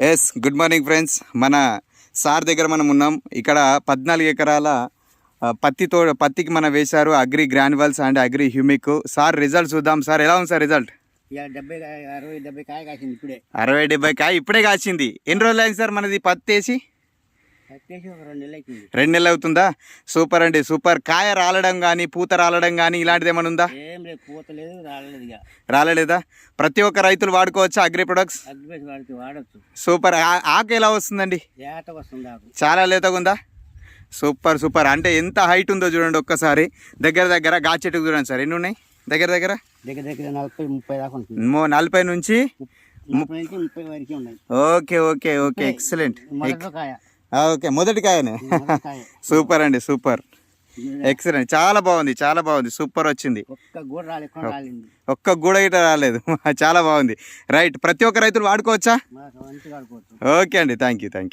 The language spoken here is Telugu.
ఎస్ గుడ్ మార్నింగ్ ఫ్రెండ్స్ మన సార్ దగ్గర మనం ఉన్నాం. ఇక్కడ పద్నాలుగు ఎకరాల ఆ, పత్తి తో పత్తికి మనం వేశారు agri granules and agri humic. Sir result చూద్దాం. సార్ ఎలా ఉంది సార్ రిజల్ట్? అరవై డెబ్బై కాయ కాసింది ఇప్పుడే. అరవై డెబ్బై కాయ ఇప్పుడే కాసింది. ఎన్ని రోజులు అయింది సార్ మనది పత్తి వేసి? రెండు నెలలు అవుతుంది? సూపర్ అండి సూపర్. కాయ రాలడం కానీ పూత రాలడం కానీ ఇలాంటిది ఏమైనా ఉందా? రాలేదు ప్రతి ఒక్క రైతులు వాడుకోవచ్చా అగ్రి ప్రొడక్ట్స్? సూపర్. ఆకు ఎలా వస్తుందండి? చాలా లేతగా ఉందా? Super super. అంటే ఎంత హైట్ ఉందో చూడండి ఒక్కసారి. దగ్గర దగ్గర గా చెట్టుకు చూడండి సార్. ఎన్ని ఉన్నాయి? దగ్గర దగ్గర? దగ్గర దగ్గర నలభై ముప్పై దాకా ఉంటుంది. మో- నలభై నుంచి ముప్పై నుంచి ముప్పై వరకు ఉన్నాయి. Okay okay okay. Excellent. Okay మొదటి కాయనే సూపర్ అండి సూపర్. ఎక్సలెంట్ చాలా బాగుంది చాలా బాగుంది సూపర్ వచ్చింది. ఒక్క గూడ గిట రాలేదు? చాలా బాగుంది. రైట్ ప్రతి ఒక్క రైతులు వాడుకోవచ్చా? ఓకే అండి థ్యాంక్ యూ థ్యాంక్ యూ